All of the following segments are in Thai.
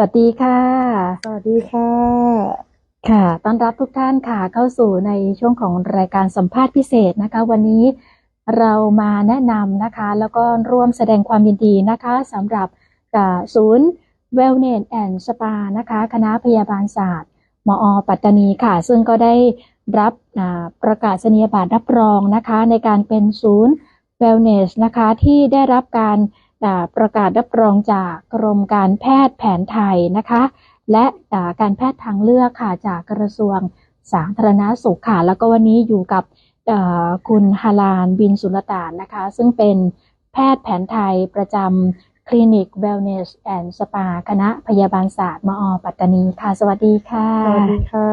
สวัสดีค่ะ สวัสดีค่ะ ค่ะ ต้อนรับทุกท่านค่ะเข้าสู่ในช่วงของรายการสัมภาษณ์พิเศษนะคะ วันนี้เรามาแนะนำนะคะ แล้วก็ร่วมแสดงความยินดีนะคะสำหรับกับศูนย์ Wellness and Spa นะคะ คณะพยาบาลศาสตร์มอ ปัตตานีค่ะ ซึ่งก็ได้รับอ่าประกาศนียบัตรรับรองนะคะ ในการเป็นศูนย์ Wellness นะคะที่ได้รับการอ่า ประกาศรับรองจากกรมการแพทย์แผนไทยนะคะ และอ่าการแพทย์ทางเลือกค่ะจากกระทรวงสาธารณสุขค่ะแล้วก็วันนี้อยู่กับเอ่อคุณฮาลานบินสุลต่านนะคะ ซึ่งเป็นแพทย์แผนไทยประจำคลินิก Wellness and Spa คณะพยาบาลศาสตร์มอ ปัตตานีค่ะ สวัสดีค่ะ สวัสดีค่ะ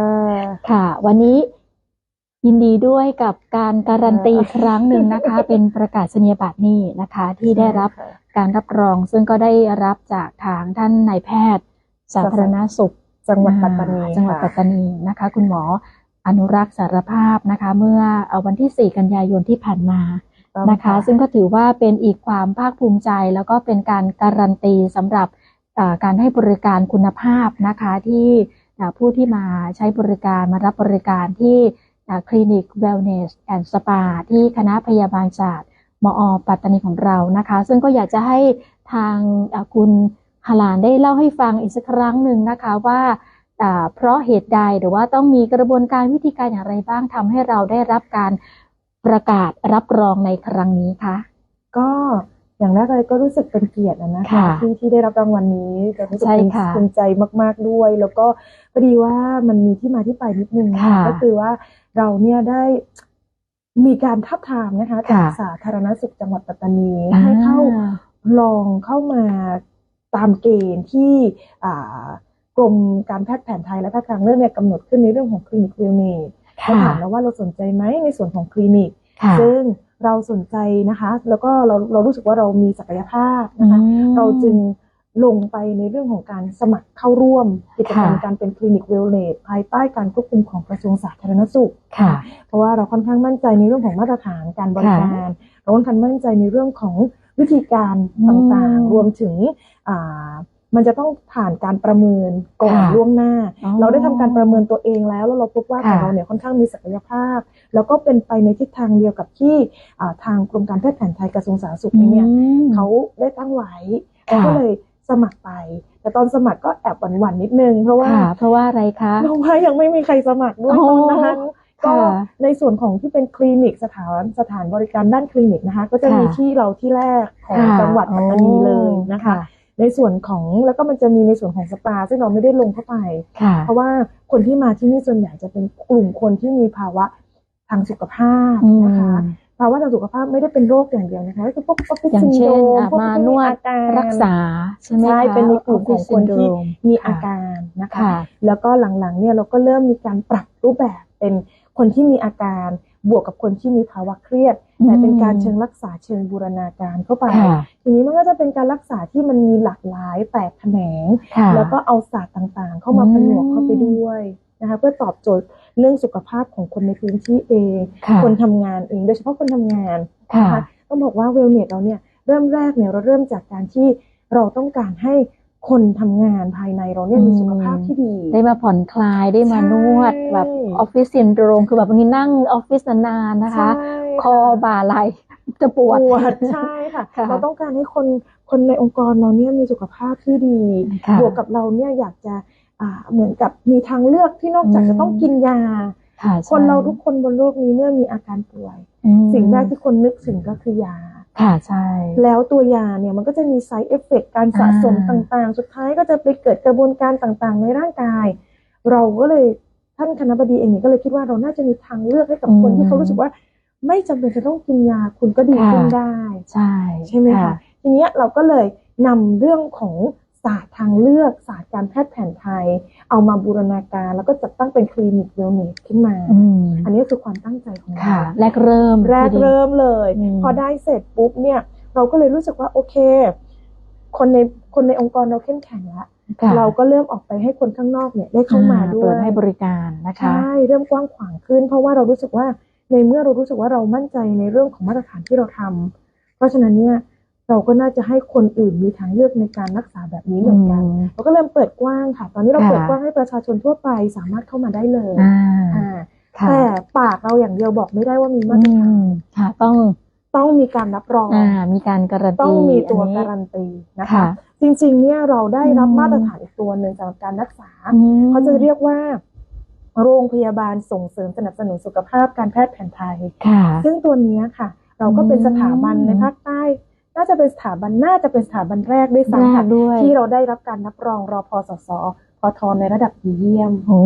ค่ะ วันนี้ยินดีด้วยกับการการันตีค่ะครั้งหนึ่งนะคะ เป็นประกาศนียบัตรนี่นะคะ ที่ได้รับค่ะ การรับรองซึ่งก็ได้รับจากทางท่านนายแพทย์ สาธารณสุข จังหวัดปัตตานีอ่จังหวัดค่ะปัตตานีนะคะ คุณหมออนุรักษ์สารภาพนะคะ เมื่อเอ่อวันที่ 4 กันยายนที่ผ่านมานะคะ ซึ่งก็ถือว่าเป็นอีกความภาคภูมิใจ แล้วก็เป็นการการันตีสำหรับเอ่อการให้บริการคุณภาพนะคะที่เอ่อผู้ที่มาใช้บริการมารับบริการที่คลินิก Wellness and Spa ที่คณะพยาบาลศาสตร์ มอปัตตานีของเรานะคะ ซึ่งก็อยากจะให้ทางเอ่อคุณฮาลานได้เล่าให้ฟังอีกสักครั้งหนึ่งนะคะว่าอ่าเพราะเหตุใดหรือว่าต้องมีกระบวนการวิธีการอย่างไรบ้างทำให้เราได้รับการประกาศรับรองในครั้งนี้คะก็อย่างแรกเลยก็รู้สึกเป็นเกียรตินะคะค่ะที่ที่ได้รับรางวัลนี้ก็รู้สึกใช่เป็นค่ะภูมิใจมาก ๆด้วย แล้วก็พอดีว่ามันมีที่มาที่ไปนิดนึงนะค่ะก็คือว่าเราเนี่ยได้ มีการทับทามนะคะจากค่ะสาธารณสุขจังหวัดปัตตานีให้เข้าอ่าลองเข้ามาตามเกณฑ์ที่อ่ากรมการแพทย์แผนไทยและแพทย์ทางเลือกเนี่ยกำหนดขึ้นในเรื่องของคลินิกเวลเนสเราค่ะถามแล้วว่าเราสนใจไหมในส่วนของคลินิกค่ะซึ่งเราสนใจนะคะ แล้วก็เราเรารู้สึกว่าเรามีศักยภาพนะคะอืมเราจึง ลงไปในเรื่องของการสมัครเข้าร่วมกิจกรรมค่ะการเป็นคลินิกเวลเนสภายใต้การควบคุมของกระทรวงสาธารณสุขค่ะ เพราะว่าเราค่อนข้างมั่นใจในเรื่องของมาตรฐานการบริการเราค่อนข้างมั่นใจในเรื่องของวิธีการต่างอืมๆรวมถึงอ่ามันจะต้องผ่านการประเมินก่อนค่ะล่วงหน้าอ๋อเราได้ทำการประเมินตัวเองแล้ว แล้วเราพบว่าค่ะของเราเนี่ยค่อนข้างมีศักยภาพ แล้วก็เป็นไปในทิศทางเดียวกับที่อ่าทางกรมการแพทย์แผนไทยกระทรวงสาธารณสุขเองเนี่ยอืมเขาได้ตั้งไว้ค่ะเราก็เลย สมัครไป แต่ตอนสมัครก็แอบหวั่นๆนิดนึง เพราะว่าค่ะเพราะว่าอะไรคะเพราะว่ายังไม่มีใครสมัครด้วยโอ้ตอนนั้นก็ค่ะในส่วนของที่เป็นคลินิกสถานสถานบริการด้านคลินิกนะคะ ก็จะมีค่ะที่เราที่แรกของค่ะจังหวัดปัตตานีเลยนะคะ ในส่วนของแล้วก็มันจะมีในส่วนของสปาซึ่งเราไม่ได้ลงเข้าไปค่ะเพราะว่าคนที่มาที่นี่ส่วนใหญ่จะเป็นกลุ่มคนที่มีภาวะทางสุขภาพอืมนะคะ ภาวะทางสุขภาพไม่ได้เป็นโรคอย่างเดียวนะคะก็คือพวกออฟฟิศอย่างซินเช่โดนรมอะพวกมาที่นมีวดอาการรักษาใช่ไหมคะใช่เป็นในกลุ่มของคนที่ Office Syndrome มีอาค่ะการนะคะค่ะแล้วก็หลังๆเนี่ยเราก็เริ่มมีการปรับรูปแบบเป็นคนที่มีอาการบวกกับคนที่มีภาวะเครียดแต่เป็นการเชิงรักษาเชิงบูรณาการเข้าไปค่ะทีนี้มันก็จะเป็นการรักษาที่มันมีหลากหลายแตกแขนงค่ะแล้วก็เอาศาสตร์ต่างๆ เข้ามาอืมผนวกเข้าไปด้วยนะคะเพื่อตอบโจทย์ เรื่องสุขภาพของคนในพื้นที่เองค่ะคนทำงานเองโดยเฉพาะคนทำงานค่ะนะคะต้องบอกว่าเวลเนสเราเนี่ยเริ่มแรกเนี่ยเราเริ่มจากการที่เราต้องการให้คนทำงานภายในเราเนี่ยมีอืมสุขภาพที่ดี ได้มาผ่อนคลายได้มานวดใช่แบบออฟฟิศซินโดรมคือแบบบางทีนั่งออฟฟิศนานๆนะคะใช่คอบ่าไหล่จะปวดปวดใช่ค่ะค่ะ เราต้องการให้คนคนในองค์กรเราเนี่ยมีสุขภาพที่ดีค่ะบวกกับเราเนี่ยอยากจะอ่า เหมือนกับมีทางเลือกที่นอกจากอืมจะต้องกินยาค่ะคนเราใช่ทุกคนบนโลกนี้เมื่อมีอาการป่วยอืมสิ่งแรกที่คนนึกถึงก็คือยาค่ะใช่ แล้วตัวยาเนี่ยมันก็จะมี side effect การสะสมอ่าต่างๆ สุดท้ายก็จะไปเกิดกระบวนการต่างๆ ในร่างกาย เราก็เลยท่านคณะบดีเองเนี่ยก็เลยคิดว่าเราน่าจะมีทางเลือกให้กับคนที่เขารู้สึกว่า ไม่จำเป็นจะต้องกินยาคุณก็ดีขึ้นได้ ใช่ ใช่ไหมคะทีเนี้ยเราก็เลยนำเรื่องของ ศาสตร์ทางเลือกศาสตร์การแพทย์แผนไทย เอามาบูรณาการแล้วก็จัดตั้งเป็นคลินิกเวลเนสขึ้นมาอืมอันนี้คือความตั้งใจของเราค่ะแรกเริ่มแรกทีดียวเริ่มเลยอืมพอได้เสร็จปุ๊บเนี่ย เราก็เลยรู้สึกว่าโอเค คนในคนในองค์กรเราเข้มแข็งแล้วค่ะเราก็เริ่มออกไปให้คนข้างนอกเนี่ยได้เข้ามาด้วเปิยดให้บริการนะคะใช่เริ่มกว้างขวางขึ้น เพราะว่าเรารู้สึกว่าในเมื่อเรารู้สึกว่าเรามั่นใจในเรื่องของมาตรฐานที่เราทำเพราะฉะนั้นเนี่ย เราก็น่าจะให้คนอื่นมีทางเลือกในการรักษาแบบนี้เหมือนกันเราก็เริ่มเปิดกว้างค่ะ ตอนนี้เราค่ะเปิดกว้างให้ประชาชนทั่วไปสามารถเข้ามาได้เลยอ่าอ่าค่ะแต่ปากเราอย่างเดียวบอกไม่ได้ว่ามีมาอืตรฐานมค่ะ ต้องต้องมีการรับรองอ่ามีการการันตีต้องมีตัวอันนี้การันตีนะคะค่ะจริงๆ เนี่ยเราได้รับอืมมาตรฐานอีกตัวหนึ่งสำหรับการรักษาอืมเขาจะเรียกว่าโรงพยาบาลส่งเสริมสนับสนุนสุขภาพการแพทย์แผนไทยค่ะซึ่งตัวเนี้ยค่ะ เราก็เป็นอืมสถาบันในภาคใต้ น่าจะเป็นสถาบันน่าจะเป็นสถาบันแรกด้วยแรซ้ำกค่ะด้วยที่เราได้รับการรับรองรอพอสสพอทในระดับดีเยี่ยมโอ้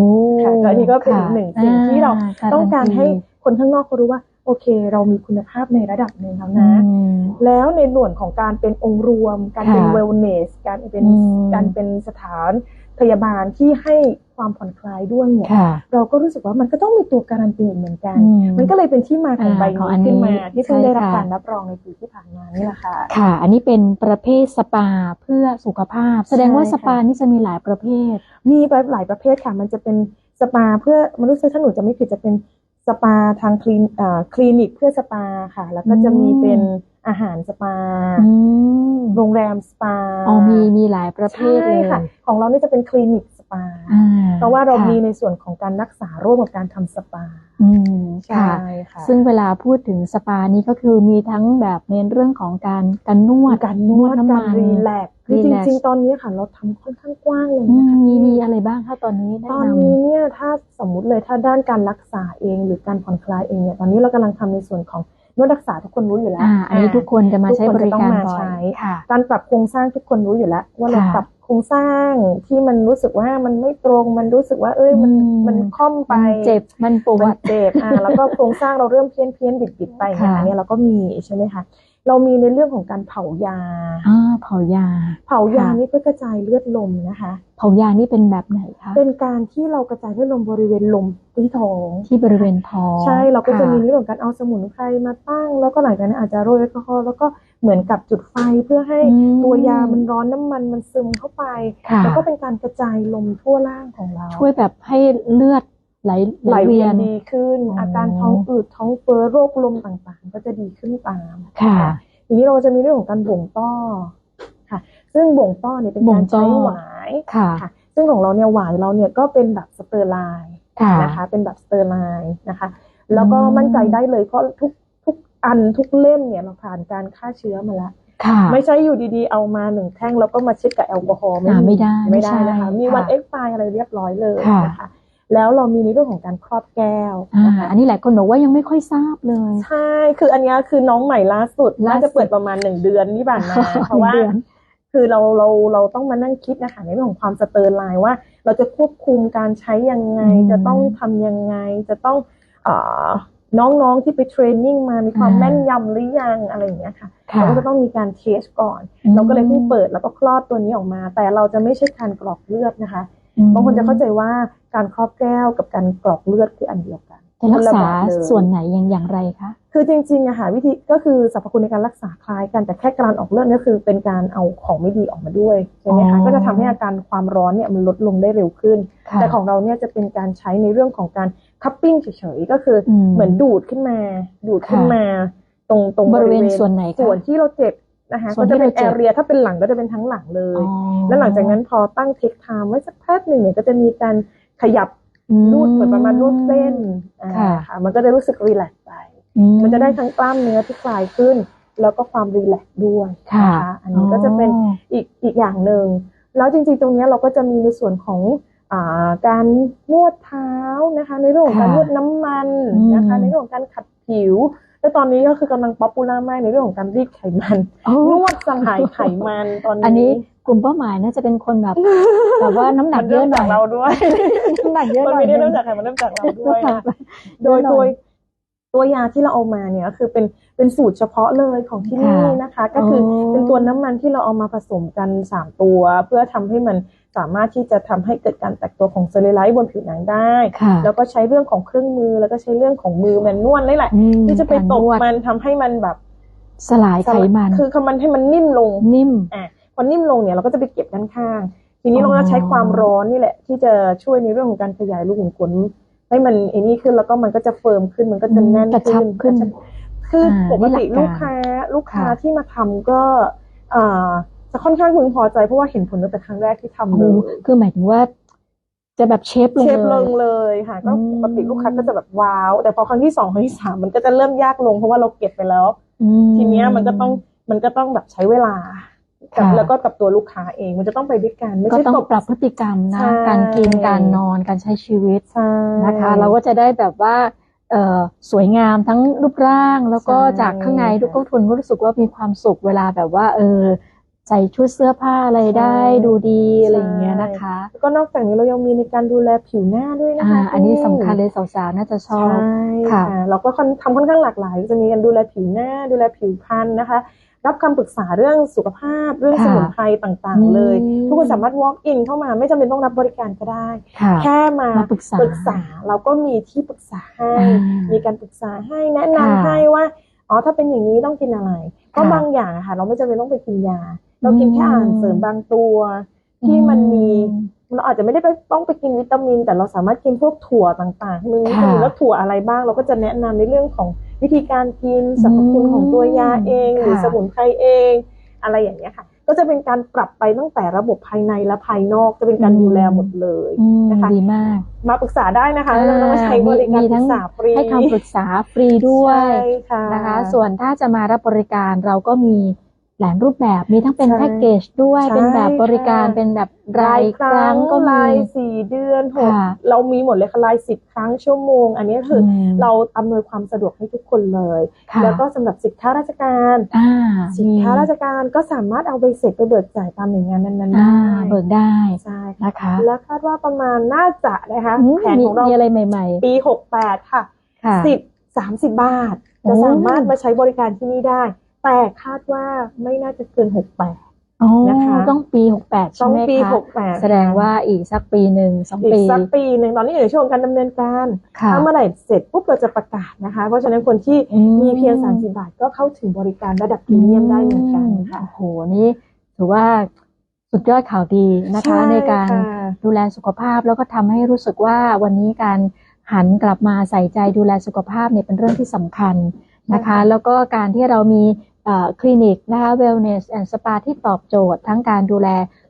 ค่ะก็อันนี้ก็เป็นอีกค่ะหนึ่งสิ่งที่เราาต้องการนตีให้คนข้างนอกเขารู้ว่าโอเค เรามีคุณภาพในระดับหนึ่งแล้วอืนะมแล้วในหน่วนของการเป็นองค์รวม การเป็นค่ะเวลเนส การเป็นอืมการเป็นสถานพยาบาลที่ให้ ความผ่อนคลายด้วยเนี่ยค่ะเราก็รู้สึกว่ามันก็ต้องมีตัวการันตีเหมือนกันอืมมันก็เลยเป็นที่มาของอ่าใบของอันนี้นี้ขึ้นมาที่เพิ่งใช่ได้รับค่ะการรับรองในปีที่ผ่านมานี่แหละค่ะค่ะ อันนี้เป็นประเภทสปาเพื่อสุขภาพ แสดงว่าใช่สค่ะปานี่จะมีหลายประเภท มีแบบหลายประเภทค่ะ มันจะเป็นสปาเพื่อมนุษย์ถ้าหนูจะไม่ผิดจะเป็นสปาทางคลินอ่าคลินิกเพื่อสปาค่ะ แล้วก็จะมีอืมเป็นอาหารสปาอืมโรงแรมสปา อ๋อมีมีหลายประเภทเลยใช่ค่ะ ของเรานี่จะเป็นคลินิกส ปาอ่าเพราะว่าเราค่ะมีในส่วนของการรักษาร่วมกับการทำสปาอืมค่ะค่ะ ซึ่งเวลาพูดถึงสปานี้ก็คือมีทั้งแบบในเรื่องของการการนวดการนวดน้ำกามัรนรีแลกซ์คือจ relax ริงๆ ตอนนี้ค่ะ เราทำค่อนข้างกว้างเลยอืนะมคะมีมีอะไรบ้างคะตอนนี้แนะตอนนำนี้เนี่ยถ้าสมมุติเลยถ้าด้านการรักษาเอง หรือการผ่อนคลายเองเนี่ยตอนนี้เรากำลังทำในส่วนของ นวดรักษาทุกคนรู้อยู่แล้วอ่าอันนี้ทุกคนจะมาใช้ทุกบคนริจะต้องการมาบ่อใช้ยค่ะการปรับโครงสร้างทุกคนรู้อยู่แล้ว ว่าเราค่ะปรับโครงสร้างที่มันรู้สึกว่ามันไม่ตรงมันรู้สึกว่า เอ้ยมันอืมมันค่อมไปมันเจ็บมันปวมันดเจ็บอ่าแล้วก็โครงสร้างเราเริ่มเพี้ยนเพี้ยนบิดบิดไปอย่างค่ะเงี้ยเราก็มีใช่ไหมคะ เรามีในเรื่องของการเผายาอ่าเผายา เผายาค่ะนี่เพื่อกระจายเลือดลมนะคะ เผายานี่เป็นแบบไหนคะ เป็นการที่เรากระจายเลือดลมบริเวณลมที่ท้อง ที่บริเวณท้อง ใช่ เราก็จะค่มีเรื่องของการเอาสมุนไพรมาตั้ง แล้วก็หลังจากนั้นอาจจะโรยแอลกอฮอล์แล้วก็เหมือนกับจุดไฟเพื่อให้อืมตัวยามันร้อนน้ำมันมันซึมเข้าไปค่ะแล้วก็เป็นการกระจายลมทั่วร่างของเรา ช่วยแบบให้เลือด ไหลไหลเวียนนดีขึ้นอ๋อออาการท้องอืดท้องเฟ้อโรคลมต่างๆ ก็จะดีขึ้นตาม ค่ะทีนี้เราจะมีเรื่องของการบ่งต้อค่ะ ซึ่งบ่งต้อเนี่ยเป็นบ่กางรต้อใช้หวายค่ะค่ะซึ่งของเราเนี่ยหวายเราเนี่ยก็เป็นแบบสเตอร์ไลน์ค่ะนะคะ เป็นแบบสเตอร์ไลน์นะคะ แล้วก็อืมมั่นใจได้เลยเพราะทุกทุกอันทุกเล่มเนี่ยเราผ่านการฆ่าเชื้อมาแล้วค่ะไม่ใช่อยู่ดีๆ เอามาหนึ่งแท่งแล้วก็มาเช็คกับแอลกอฮอล์อ่าไม่ได้ไม่ได้ไม่ใช่นะคะ มีค่ะวันเอ็กไอะไรเรียบร้อยเลยค่ะนะคะ แล้วเรามีในเรื่องของการครอบแก้วอ่านะคะอันนี้หลายคนบอกว่ายังไม่ค่อยทราบเลย ใช่ คืออันเนี้ยคือน้องใหม่ล่าสุดล่าสุดน่าจะเปิดประมาณหนึ่งเดือนที่ผ่านมาเพราะว่าหนึ่งดือนคือเราเราเราต้องมานั่งคิดนะคะในเรื่องของความสเตอร์ไลน์ว่า เราจะควบคุมการใช้ยังไงอืมจะต้องทำยังไง จะต้องเอ่อน้องๆที่ไปเทรนนิ่งมามีความอ่าแม่นยำหรือยังอะไรอย่างเงี้ยค่ะค่ะเราก็จะต้องมีการเทสก่อนอืมเราก็เลยเพิ่งเปิดแล้วก็คลอดตัวนี้ออกมา แต่เราจะไม่ใช่การกรอกเลือดนะคะ บางคนจะเข้าใจว่าการครอบแก้วกับการกรอกเลือดคืออันเดียวกันจะรักษาคนละแบบเลยส่วนไหนอย่างอย่างไรคะ คือจริงๆอะค่ะวิธีก็คือสรรพคุณในการรักษาคล้ายกันแต่แค่การออกเลือดเนี่ยคือเป็นการเอาของไม่ดีออกมาด้วยใช่ไหมอ๋คะอก็จะทำให้อาการความร้อนเนี่ยมันลดลงได้เร็วขึ้นค่ะแต่ของเราเนี่ยจะเป็นการใช้ในเรื่องของการคัพปิ้งเฉยๆก็คืออมเหมือนดูดขึ้นมา ดูดขึ้นค่ะมา ตรงตรงบริเวณส่วนไหนคะส่วนที่เราเจ็บ นะคะส่วก็นที่จะเป็นเราเจ็แอบเรียถ้าเป็นหลังก็จะเป็นทั้งหลังเลยอ๋อแล้วหลังจากนั้นพอตั้งเทคไทม์ไว้สักแป๊บหนึ่งเนี่ยก็จะมีการขยับอืรูดเหมือนประมาณรูดเส้นอ่าค่ะค่ะมันก็จะรู้สึกรีแลกซ์ไปอืมันจะได้ทั้งกล้ามเนื้อที่คลายขึ้น แล้วก็ความรีแลกซ์ด้วยค่ะนะคะอันนี้ก็จะเป็นอ๋ออีกอีกอย่างหนึ่งแล้วจริงๆตรงเนี้ยเราก็จะมีในส่วนของอ่าการนวดเท้านะคะ ในเรื่องของการค่ะนวดน้ำมันอืมนะคะ ในเรื่องของการขัดผิว และตอนนี้ก็คือกำลังป๊อปปูล่ามากในเรื่องของการรีดไขมันโอ้นวดสลายไขมันตอนนี้อันนี้กลุ่มเป้าหมายน่าจะเป็นคนแบบแบบว่าน้ำหนัมักนเยเริ่อะมหน่จาอกยเราด้วยน้ำหนักเยอะหมันน่อยไม่ได้เริ่มจากใครมันเริ่มจากเราด้วยนะโดยโดยตัวยาที่เราเอามาเนี่ยก็คือเป็นเป็นสูตรเฉพาะเลยของที่นี่นะคะ ก็คือออเป็นตัวน้ำมันที่เราเอามาผสมกันสามตัว เพื่อทำให้มัน สามารถที่จะทำให้เกิดการแตกตัวของเซลลูไลท์บนผิวหนังได้ค่ะแล้วก็ใช้เรื่องของเครื่องมือแล้วก็ใช้เรื่องของมือแมนนวลนี่แหละอืมที่จะไปตบการนวดมันทำให้มันแบบสลายไขมันคือคือมันให้มันนิ่มลงนิ่มอะพอนิ่มลงเนี่ยเราก็จะไปเก็บด้านข้าง ทีนี้อ๋อเราก็ใช้ความร้อนนี่แหละ ที่จะช่วยในเรื่องของการขยายลูกขุมขนให้มันไอ้นี่ขึ้นแล้วก็มันก็จะเฟิร์มขึ้นมันก็จะแน่นกระชับขึ้นกระชับคืออาปกตินี่หลัลูกกการค้าลูกค้าค่ะที่มาทำก็เอ่อ จะค่อนข้างพึงพอใจเพราะว่าเห็นผลตั้งแต่ครั้งแรกที่ทำโอ้เลโหยคือหมายถึงว่าจะแบบเชฟลงเชฟเลลยงเลยค่ะก็อืมปกติลูกค้าก็จะแบบว้าว แต่พอครั้งที่สองครั้งที่สามมันก็จะเริ่มยากลงเพราะว่าเราเก็บไปแล้วอืมทีเนี้ยมันก็ต้องมันก็ต้องแบบใช้เวลากับค่ะแล้วก็กับตัวลูกค้าเองมันจะต้องไปด้วยกันไม่ก็ใช่ต้องตบปรับพฤติกรรมนะใช่การกินการนอนการใช้ชีวิตใช่นะคะ เราก็จะได้แบบว่าเอ่อสวยงามทั้งรูปร่าง แล้วก็ใช่จากข้างในทุกคนก็รู้สึกว่ามีความสุขเวลาแบบว่า เออ ใส่ชุดเสื้อผ้าอะไรได้ดูดีอะไรอย่างเงี้ยนะคะแล้วก็นอกจากนี้เรายังมีในการดูแลผิวหน้าด้วยนะอ่าคะอันนี้สำคัญเลยสาวๆน่าจะชอบใช่ค่ะค่ะ เราก็ค่อนทำค่อนข้างหลากหลาย จะมีการดูแลผิวหน้า ดูแลผิวพรรณนะคะ รับคำปรึกษาเรื่องสุขภาพเรื่องค่ะสมุนไพรต่างๆ เลยอืมทุกคนสามารถ walk in เข้ามาไม่จำเป็นต้องรับบริการก็ได้ค่ะแค่มามาปรึกษาปรึกษา เราก็มีที่ปรึกษาให้อ่ามีการปรึกษาให้แนะนำค่ะให้ว่าอ๋อถ้าเป็นอย่างนี้ต้องกินอะไรเพราะค่ะบางอย่างอะค่ะ เราไม่จำเป็นต้องไปกินยา เรากินแค่อืมอาหารเสริมบางตัว ที่มันมีเราอาจจะไม่ได้ไปต้องไปกินวิตามิน แต่เราสามารถกินพวกถั่วต่างๆที่มันมีวิตามินค่ะแล้วถั่วอะไรบ้าง เราก็จะแนะนำในเรื่องของวิธีการกินสรรพคุณของตัวยาเอง หรือค่ะสมุนไพรเอง อะไรอย่างเงี้ยค่ะ ก็จะเป็นการปรับไปตั้งแต่ระบบภายในและภายนอกจะเป็นการอืมดูแลหมดเลยอืมนะคะดีมาก มาปรึกษาได้นะคะอ่าไม่ต้องมาใช้บริการมีปทั้รึงกษาฟรีให้คำปรึกษาฟรีด้วยใช่ค่ะนะคะ ส่วนถ้าจะมารับบริการเราก็มี หลายรูปแบบมีทั้งเป็นใช่แพ็กเกจด้วยใช่เป็นแบบบริการค่ะ เป็นแบบรายครั้งก็มี รายสี่เดือนหกค่ะเรามีหมดเลยค่ะรายสิบครั้งชั่วโมง อันนี้คืออม เราอำนวยความสะดวกให้ทุกคนเลย ค่ะแล้วก็สำหรับสิทธิข้าราชการอ่าสิทธิข้าราชการก็สามารถเอาใบเสร็จไปเบิกจ่ายตามหน่วยงานนั้นๆอ่าได้เบิกได้ใช่ค่ะนะคะและคาดว่าประมาณน่าจะนะคะอืมแผนมีของเรามีอะไรใหม่ ปีหกแปดค่ะๆ ค่ะ สิบสามสิบบาทโอ้จะสามารถมาใช้บริการที่นี่ได้ แต่คาดว่าไม่น่าจะเกินหกแปดอ๋อนะคะต้องปีหกแปดต้ใช่องไหมปีคะหกแปดแสดงว่าอีกสักปีหนึ่งสองอีกปีสักปีหนึ่งตอนนี้อยู่ในช่วงการดำเนินการค่ะถ้าเมื่อไหร่เสร็จปุ๊บเราจะประกาศนะคะ เพราะฉะนั้นคนที่อืมมีเพียง30บาทก็เข้าถึงบริการระดับพรีเมียมได้เหมือนกันค่ะโอ้โหนี่ถือว่าสุดยอดข่าวดีนะคะช่ในการค่ะดูแลสุขภาพแล้วก็ทำให้รู้สึกว่าวันนี้การหันกลับมาใส่ใจดูแลสุขภาพเนี่ยเป็นเรื่องที่สำคัญ นะคะใช่ค่ะแล้วก็การที่เรามีเอ่อคลินิกนะคะ wellness and spa ที่ตอบโจทย์ทั้งการดูแล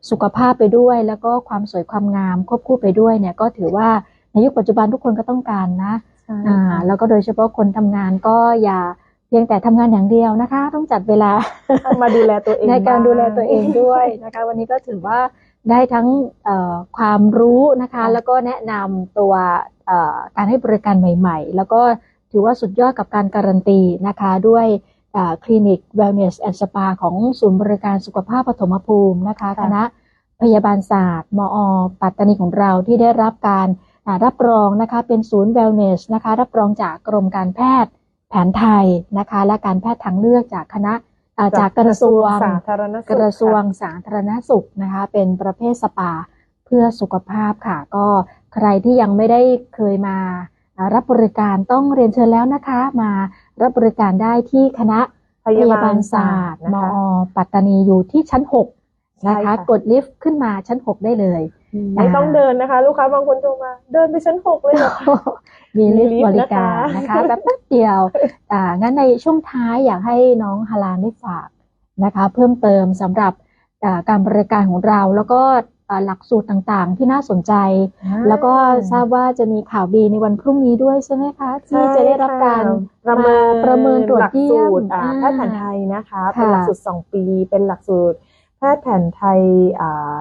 สุขภาพไปด้วย แล้วก็ความสวยความงามควบคู่ไปด้วยเนี่ยก็ถือว่าในยุคปัจจุบันทุกคนก็ต้องการนะใช่อ่าค่ะแล้วก็โดยเฉพาะคนทำงานก็อย่าเพียงแต่ทำงานอย่างเดียวนะคะ ต้องจัดเวลาต้องมาดูแลตัวเองในการบ้งดูแลตัวเองด้วยนะคะวันนี้ก็ถือว่าได้ทั้งเอ่อความรู้นะคะค่ะแล้วก็แนะนำตัวเอ่อการให้บริการใหม่ ๆ แล้วก็ ถือว่าสุดยอดกับการการันตีนะคะด้วยคลินิก Wellness and Spa ของศูนย์บริการสุขภาพปฐมภูมินะคะค่ะคณะพยาบาลศาสตร์ มอ ปัตตานีของเราที่ได้รับการอ่ารับรองนะคะเป็นศูนย์ Wellness นะคะรับรองจากกรมการแพทย์แผนไทยนะคะและการแพทย์ทางเลือกจากคณะอ่าจากกระทรวงสาธารณสุขกระทรวงค่สาธารณสุขนะคะเป็นประเภทสปาเพื่อสุขภาพค่ะ ก็ใครที่ยังไม่ได้เคยมาอ่า รับบริการต้องเรียนเชิญแล้วนะคะ มารับบริการได้ที่คณะพพยาบาลศาสตร์นะมคะอปัตตานีอยู่ที่ชั้น6ใช่นะคะค่ะกดลิฟต์ขึ้นมาชั้น6ได้เลยไม่ต้องเดินนะคะ ลูกค้าบางคนโทรมาเดินไปชั้นหกเลยเหรอมีลิฟมีต์ลิฟต์บริการนะคะนะคะแบบแป๊บเดียวอ่างั้นในช่วงท้ายอยากให้น้องฮาลานได้ฝากนะคะ เพิ่มเติมสำหรับอ่าการบริการของเราแล้วก็อ่า หลักสูตรต่างๆ ที่น่าสนใจ แล้วก็ทราบว่าจะมีข่าวดีในวันพรุ่งนี้ด้วยใช่ไหมคะ ที่จะได้รับการประเมินประเมินตรวจหลักเยี่ยมสูตรอ่าอ่าแพทย์แผนไทยนะคะค่ะเป็นหลักสูตรสองปี เป็นหลักสูตรแพทย์แผนไทยอ่า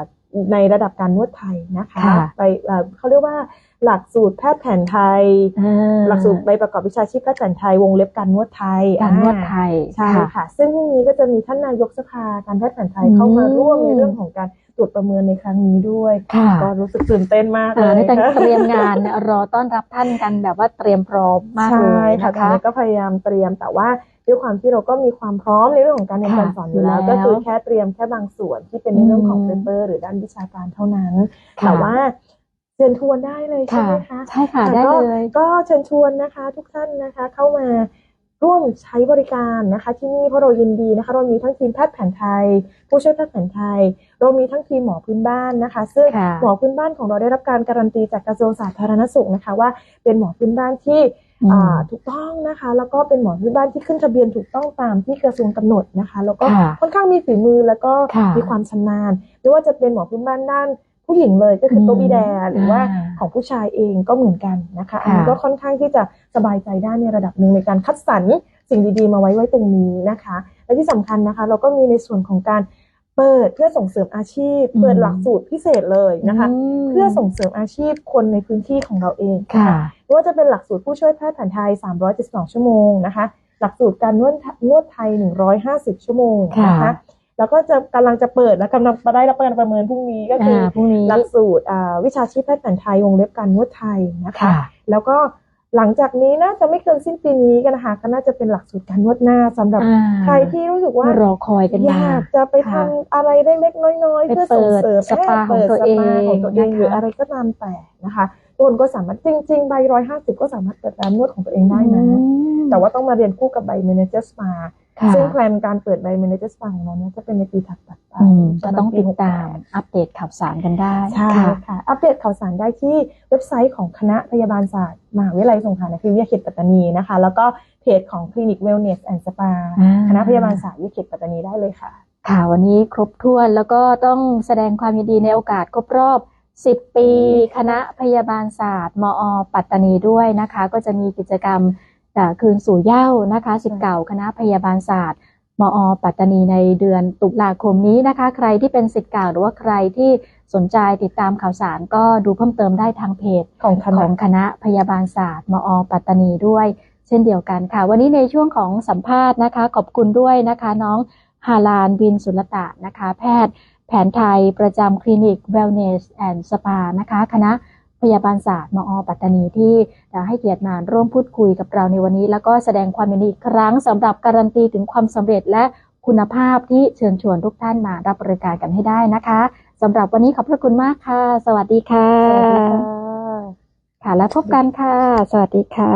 ในระดับการนวดไทยนะคะค่ะไปอ่าเขาเรียกว่าหลักสูตรแพทย์แผนไทยอ่าหลักสูตรใบประกอบวิชาชีพแพทย์แผนไทยวงเล็บการนวดไทยการนวดไทอ่ายใช่ค่ะค่ะ ซึ่งพรุ่งนี้ก็จะมีท่านนายกสภาการแพทย์แผนไทยเข้ามาอืมร่วมในเรื่องของการ ตรวจประเมินในครั้งนี้ด้วย ค่ะก็รู้สึกตื่นเต้นมากเอเลอยในการค่ะเตรียมงานเนี่ยรอต้อนรับท่านกันแบบว่าเตรียมพร้อมมากเลใช่ยค่ะนะตอนคะ นี้ก็พยายามเตรียมแต่ว่าด้วยความที่เราก็มีความพร้อมในเรื่องของการเรียนค่ะการสอนอยู่แล้ว อยู่แล้วก็คือแค่เตรียมแค่บางส่วนที่เป็นในเรื่องของอืม เปเปอร์หรือด้านวิชาการเท่านั้นค่ะแต่ว่าเชิญชวนได้เลยใช่ค่ะไหมคะ ใช่ค่ะค่ะได้ก็เลย ก็เชิญชวนนะคะทุกท่านนะคะเข้ามา ร่วมใช้บริการนะคะที่นี่เพราะเรายินดีนะคะ เรามีทั้งทีมแพทย์แผนไทย ผู้ช่วยแพทย์แผนไทย เรามีทั้งทีมหมอพื้นบ้านนะคะ ซึ่งค่ะหมอพื้นบ้านของเราได้รับการการันตีจากกระทรวงสาธารณสุขนะคะ ว่าเป็นหมอพื้นบ้านที่อืมอ่าถูกต้องนะคะ แล้วก็เป็นหมอพื้นบ้านที่ขึ้นทะเบียนถูกต้องตามที่กระทรวงกำหนดนะคะ แล้วก็ค่ะค่อนข้างมีฝีมือแล้วก็ค่ะมีความชำนาญไม่ว่าจะเป็นหมอพื้นบ้านด้าน ผู้หญิงเลยก็คืออมโตบีแดหรือว่าอ่าของผู้ชายเองก็เหมือนกันนะคะค่ะอันนี้ก็ค่อนข้างที่จะสบายใจได้ในระดับหนึ่งในการคัดสรรสิ่งดีๆ มาไว้ไว้ตรงนี้นะคะ และที่สำคัญนะคะ เราก็มีในส่วนของการเปิดเพื่อส่งเสริมอาชีพ เปิดหลักสูตรพิเศษเลยนะคะมเพื่อส่งเสริมอาชีพคนในพื้นที่ของเราเองค่ะไม่ว่าจะเป็นหลักสูตรผู้ช่วยแพทย์แผนไทย 372 ชั่วโมงนะคะ หลักสูตรการนวดนวดไทย 150 ชั่วโมงนะคะค่ะ แล้วก็จะกำลังจะเปิดและกำลังมาได้รับการประเมินพรุ่งนี้ก็คืออ่าพรุ่งนี้หลักสูตรอ่าวิชาชีพแพทย์แผนไทยวงเล็บการนวดไทยนะคะค่ะแล้วก็หลังจากนี้น่าจะไม่เกินสิ้นปีนี้กันนะคะก็น่าจะเป็นหลักสูตรการนวดหน้าสำหรับอ่าใครที่รู้สึกว่ารอคอยกันอมายากจะไปค่ะทำอะไรได้เล็กน้อยๆไปเพื่อส่งเสริมเปิดสปาเปิดของตัวสปาเองของตัวเองนะคะหรืออะไรก็ตามแต่นะคะทุก คนก็สามารถจริง ๆ ใบร้อยห้าสิบก็สามารถเปิดร้านนวดของตัวเองได้นะอืมแต่ว่าต้องมาเรียนคู่กับใบ Manager Spa ค่ะซึ่งแพลนการเปิดใบ Manager Spa ของเราเนี่ยจะเป็นในปีถัดไปอืมก็ประมาณต้องปีติดตาม68อัปเดตข่าวสารกันได้ใช่ค่ะค่ะ อัปเดตข่าวสารได้ที่เว็บไซต์ของคณะพยาบาลศาสตร์มหาวิทยาลัยสงขลานครินทร์วิทยาเขตปัตตานีนะคะ แล้วก็เพจของ Clinic Wellness and Spa อ่าคณะพยาบาลศาสตร์วิทยาเขตปัตตานีได้เลยค่ะ ค่ะวันนี้ครบถ้วนแล้วก็ต้องแสดงความยินดีในโอกาสครบรอบ 10ปีคณะพยาบาลศาสตร์ มอ ปัตตานีด้วยนะคะ ก็จะมีกิจกรรมอ่าคืนสู่เหย้านะคะสิทธิ์เก่าคณะพยาบาลศาสตร์ มอ ปัตตานีในเดือนตุลาคมนี้นะคะ ใครที่เป็นสิทธิ์เก่าหรือว่าใครที่สนใจติดตามข่าวสารก็ดูเพิ่มเติมได้ทางเพจของคขณะองคณะพยาบาลศาสตร์ มอ ปัตตานีด้วย เช่นเดียวกันค่ะ วันนี้ในช่วงของสัมภาษณ์นะคะ ขอบคุณด้วยนะคะ น้องฮาลานวินสุลตะนะคะ แพทย์ แผนไทยประจำคลินิก Wellness and Spa นะคะ คณะพยาบาลศาสตร์มอ ปัตตานีที่ให้เกียรติมาร่วมพูดคุยกับเราในวันนี้ แล้วก็แสดงความยินดีอีกครั้งสำหรับการันตีถึงความสำเร็จและคุณภาพที่เชิญชวนทุกท่านมารับบริการกันให้ได้นะคะสำหรับวันนี้ขอบพระคุณมากค่ะ สวัสดีค่ะสวัสดีค่ะค่ะ แล้วพบกันค่ะ สวัสดีค่ะ